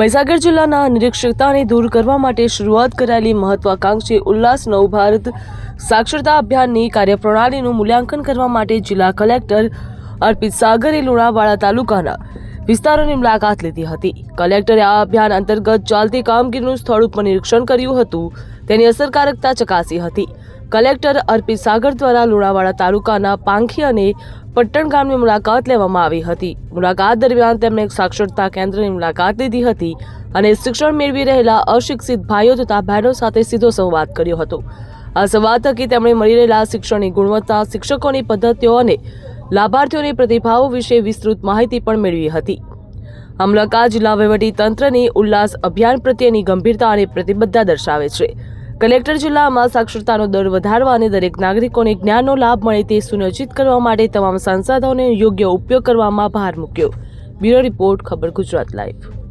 મહીસાગર જિલ્લાના નિરીક્ષરતાને દૂર કરવા માટે શરૂઆત કરાયેલી મહત્વાકાંક્ષી ઉલ્લાસ નવ ભારત સાક્ષરતા અભિયાનની કાર્યપ્રણાલીનું મૂલ્યાંકન કરવા માટે જિલ્લા કલેક્ટર અર્પિત સાગરે લુણાવાડા તાલુકાના વિસ્તારોની મુલાકાત લીધી હતી. કલેક્ટરે આ અભિયાન અંતર્ગત ચાલતી કામગીરીનું સ્થળ ઉપર નિરીક્ષણ કર્યું હતું. તેની અસરકારકતા ચકાસી હતી. કલેક્ટર અર્પિત સાગર દ્વારા લુણાવાડા તાલુકાના પાંખી અને પટ્ટણ ગામની મુલાકાત લેવામાં આવી હતી. મુલાકાત દરમિયાન તેમણે સાક્ષરતા કેન્દ્રની મુલાકાત લીધી હતી અને શિક્ષણ મેળવી રહેલા અશિક્ષિત ભાઈઓ તથા બહેનો સાથે સીધો સંવાદ કર્યો હતો. આ સંવાદ થકી તેમણે મળી રહેલા શિક્ષણની ગુણવત્તા, શિક્ષકોની પદ્ધતિઓ અને લાભાર્થીઓની પ્રતિભાવો વિશે વિસ્તૃત માહિતી પણ મેળવી હતી. આ મુલાકાત જિલ્લા વહીવટી તંત્રની ઉલ્લાસ અભિયાન પ્રત્યેની ગંભીરતા અને પ્રતિબદ્ધતા દર્શાવે છે. કલેક્ટર જિલ્લામાં સાક્ષરતાનો દર વધારવા અને દરેક નાગરિકોને જ્ઞાનનો લાભ મળે તે સુનિશ્ચિત કરવા માટે તમામ સંસાધનોનો યોગ્ય ઉપયોગ કરવામાં ભાર મૂક્યો. બ્યુરો રિપોર્ટ, ખબર ગુજરાત લાઈવ.